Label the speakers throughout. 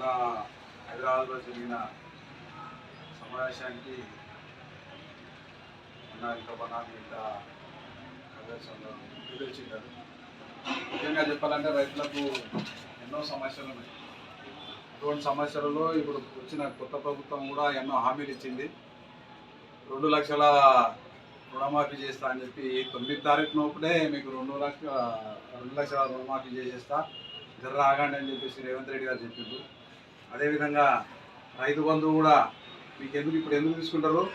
Speaker 1: మొన్న హైదరాబాద్లో జరిగిన సమావేశానికి మొన్న ఇంకా బనాన్ని ఇంకా ప్రదేశంలో ముఖ్యంగా చెప్పాలంటే రైతులకు ఎన్నో సమస్యలు ఉన్నాయి. అటువంటి సమస్యలలో ఇప్పుడు వచ్చిన కొత్త ప్రభుత్వం కూడా ఎన్నో హామీలు ఇచ్చింది. రెండు లక్షల రుణమాఫీ చేస్తా అని చెప్పి తొమ్మిది తారీఖు నోపుడే మీకు రెండు లక్షల రెండు లక్షల రుణమాఫీ చేసేస్తా. జర రాగండి అని చెప్పేసి రేవంత్ రెడ్డి గారు చెప్పిండు అదేవిధంగా రైతు బంధువు కూడా మీకు ఎందుకు ఇప్పుడు ఎందుకు తీసుకుంటారు?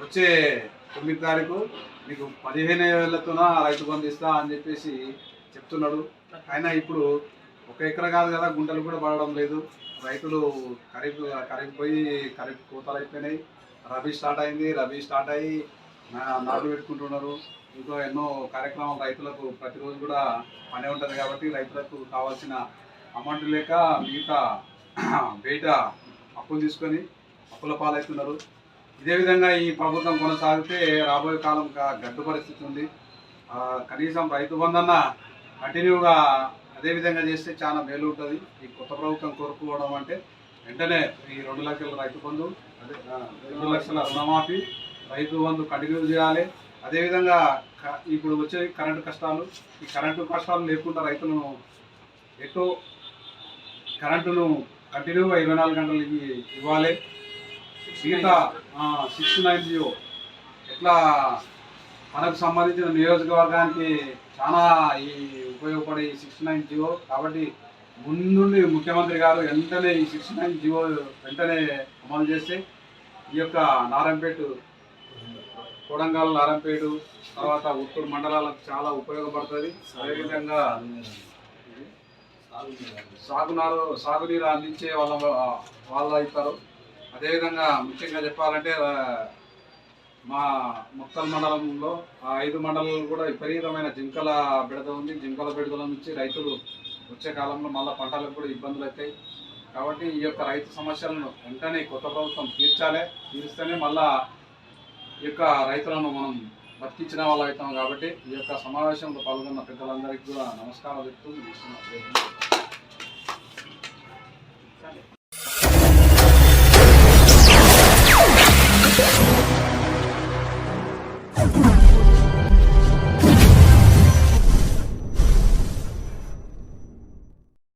Speaker 1: వచ్చే తొమ్మిది తారీఖు మీకు పదిహేను వేలతోన రైతు బంధు ఇస్తా అని చెప్పేసి చెప్తున్నాడు. అయినా ఇప్పుడు ఒక ఎకరా కాదు కదా గుంటలు కూడా పడడం లేదు. రైతులు ఖరీఫ్ ఖరీఫ్ పోయి ఖరీఫ్ కోతలు అయిపోయినాయి. రబీ స్టార్ట్ అయింది రబీ స్టార్ట్ అయ్యి నా- నాట్లు పెట్టుకుంటున్నారు. ఇంకా ఎన్నో కార్యక్రమాలు రైతులకు ప్రతిరోజు కూడా పనే ఉంటుంది కాబట్టి రైతులకు కావాల్సిన అమౌంట్ లేక మిగతా బయట అప్పులు తీసుకొని అప్పుల పాలవుతున్నారు ఇదే విధంగా ఈ ప్రభుత్వం కొనసాగితే రాబోయే కాలం గడ్డు పరిస్థితి ఉంది. కనీసం రైతు బంధన్న కంటిన్యూగా అదే విధంగా చేస్తే చాలా మేలు ఉంటుంది. ఈ కొత్త ప్రభుత్వం కోరుకోవడం అంటే వెంటనే ఈ రెండు లక్షల రైతు బంధు అదే రెండు లక్షల రుణమాఫీ రైతు బంధు కంటిన్యూ చేయాలి. అదేవిధంగా క- ఇప్పుడు వచ్చే కరెంటు కష్టాలు ఈ కరెంటు కష్టాలు లేకుండా రైతులను ఎటు కరెంటును కంటిన్యూగా ఇరవై నాలుగు గంటలు ఇవ్వాలి. మిగతా సిక్స్ నైన్ జియో ఇట్లా మనకు సంబంధించిన నియోజకవర్గానికి చాలా ఈ ఉపయోగపడే ఈ సిక్స్ నైన్ జియో కాబట్టి ముందుండి ముఖ్యమంత్రి గారు వెంటనే ఈ సిక్స్ నైన్ జియో వెంటనే అమలు చేస్తే ఈ యొక్క నారంపేట కొడంగల్ నారంపేట తర్వాత ఉత్తూరు మండలాలకు చాలా ఉపయోగపడుతుంది. అదేవిధంగా సాగునారు సాగునీరు అందించే వాళ్ళ వాళ్ళు అవుతారు అదేవిధంగా ముఖ్యంగా చెప్పాలంటే మా మొక్కల్ మండలంలో ఆ ఐదు మండలాలు కూడా విపరీతమైన జింకల బిడత ఉంది. జింకల బిడతల నుంచి రైతులు వచ్చే కాలంలో మళ్ళీ పంటలకు కూడా ఇబ్బందులు అవుతాయి. కాబట్టి ఈ యొక్క రైతు సమస్యలను వెంటనే కొత్త ప్రభుత్వం తీర్చాలి. తీరిస్తేనే మళ్ళా ఈ యొక్క రైతులను మనం బతికించిన వాళ్ళు అవుతాం కాబట్టి ఈ యొక్క సమావేశంలో పాల్గొన్న పెద్దలందరికీ కూడా నమస్కారం చెప్తూ